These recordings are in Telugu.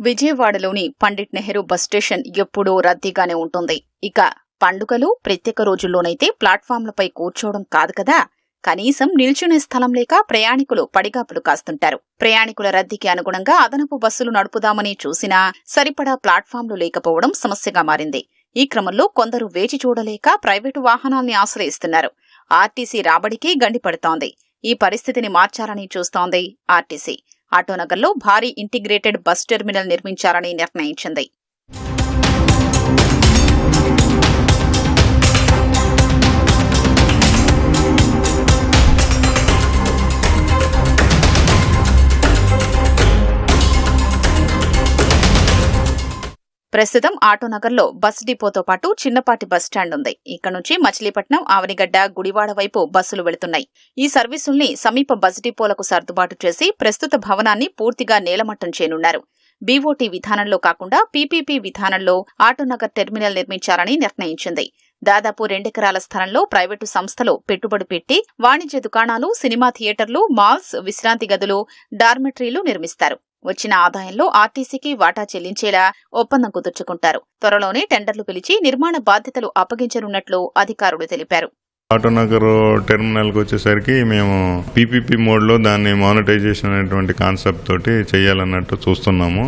విజయవాడలోని పండిట్ నెహ్రూ బస్ స్టేషన్ ఎప్పుడూ రద్దీగానే ఉంటుంది. ఇక పండుగలు ప్రత్యేక రోజుల్లోనైతే ప్లాట్ఫామ్లపై కూర్చోవడం కాదు కదా. కనీసం నిల్చునే స్థలం లేక ప్రయాణికులు పడిగాపులు కాస్తుంటారు. ప్రయాణికుల రద్దీకి అనుగుణంగా అదనపు బస్సులు నడుపుదామని చూసినా సరిపడా ప్లాట్ఫామ్లు లేకపోవడం సమస్యగా మారింది. ఈ క్రమంలో కొందరు వేచి చూడలేక ప్రైవేటు వాహనాల్ని ఆశ్రయిస్తున్నారు. ఆర్టీసీ రాబడికి గండిపడుతోంది. ఈ పరిస్థితిని మార్చాలని చూస్తోంది ఆర్టీసీ. ఆటోనగర్లో భారీ ఇంటిగ్రేటెడ్ బస్ టెర్మినల్ నిర్మించాలని నిర్ణయించింది. ప్రస్తుతం ఆటోనగర్లో బస్ డిపోతో పాటు చిన్నపాటి బస్ స్టాండ్ ఉంది. ఇక్కడ నుంచి మచిలీపట్నం ఆవనిగడ్డ గుడివాడ వైపు బస్సులు వెళుతున్నాయి. ఈ సర్వీసుల్ని సమీప బస్ డిపోలకు సర్దుబాటు చేసి ప్రస్తుత భవనాన్ని పూర్తిగా నేలమట్టం చేయనున్నారు. బీఓటీ విధానంలో కాకుండా పీపీపీ విధానంలో ఆటోనగర్ టెర్మినల్ నిర్మించాలని నిర్ణయించింది. దాదాపు రెండెకరాల స్థలంలో ప్రైవేటు సంస్థలు పెట్టుబడి పెట్టి వాణిజ్య దుకాణాలు సినిమా థియేటర్లు మాల్స్ విశ్రాంతి గదులు డార్మెటరీలు నిర్మిస్తారు. వచ్చిన ఆదాయంలో ఆర్టీసీకి వాటా చెల్లించేలా ఒప్పందం కుదుర్చుకుంటారు. త్వరలోనే టెండర్లు పిలిచి నిర్మాణ బాధ్యతలు అప్పగించనున్నట్లు అధికారులు తెలిపారు. ఆటోనగర్ టెర్మినల్కి వచ్చేసరికి మేము పీపీపీ మోడ్లో దాన్ని మానిటైజేషన్ అనేటువంటి కాన్సెప్ట్ తోటి చేయాలన్నట్టు చూస్తున్నాము.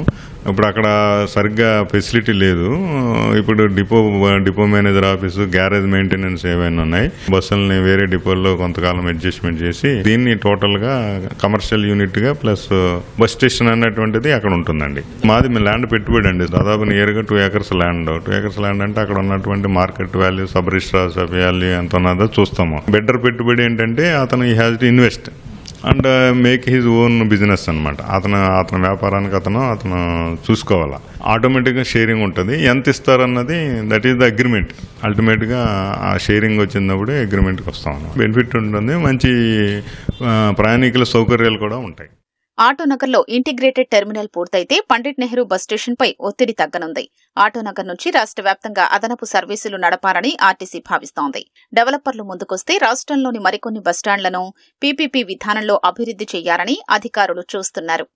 ఇప్పుడు అక్కడ సరిగ్గా ఫెసిలిటీ లేదు. ఇప్పుడు depot depot manager office garage maintenance ఏవైనా ఉన్నాయి. బస్సులని వేరే డిపోల్లో కొంతకాలం అడ్జస్ట్మెంట్ చేసి దీన్ని టోటల్గా కమర్షియల్ యూనిట్గా ప్లస్ బస్ స్టేషన్ అన్నటువంటిది అక్కడ ఉంటుందండి. మాది మీ ల్యాండ్ పెట్టుబడి అండి. దాదాపు నియర్గా two acres land. Two acres land అంటే అక్కడ ఉన్నటువంటి market value sub registrars value ఎంత ఉన్నదో చూస్తాము. బెటర్ పెట్టుబడి ఏంటంటే అతను ఈ has to invest and make his own business అనమాట అతను అతని వ్యాపారానికి అతను అతను చూసుకోవాలా. ఆటోమేటిక్గా షేరింగ్ ఉంటుంది. ఎంత ఇస్తారన్నది దట్ ఈస్ ద అగ్రిమెంట్ అల్టిమేట్గా ఆ షేరింగ్ వచ్చినప్పుడే అగ్రిమెంట్కి వస్తాం బెనిఫిట్ ఉంటుంది. మంచి ప్రయాణికుల సౌకర్యాలు కూడా ఉంటాయి. ఆటోనగర్లో ఇంటిగ్రేటెడ్ టెర్మినల్ పూర్తయితే పండిట్ నెహ్రూ బస్ స్టేషన్పై ఒత్తిడి తగ్గనుంది. ఆటోనగర్ నుంచి రాష్ట్ర వ్యాప్తంగా అదనపు సర్వీసులు నడపాలని ఆర్టీసీ భావిస్తోంది. డెవలపర్లు ముందుకొస్తే రాష్ట్రంలోని మరికొన్ని బస్టాండ్లను పీపీపీ విధానంలో అభివృద్ధి చేయాలని అధికారులు చూస్తున్నారు.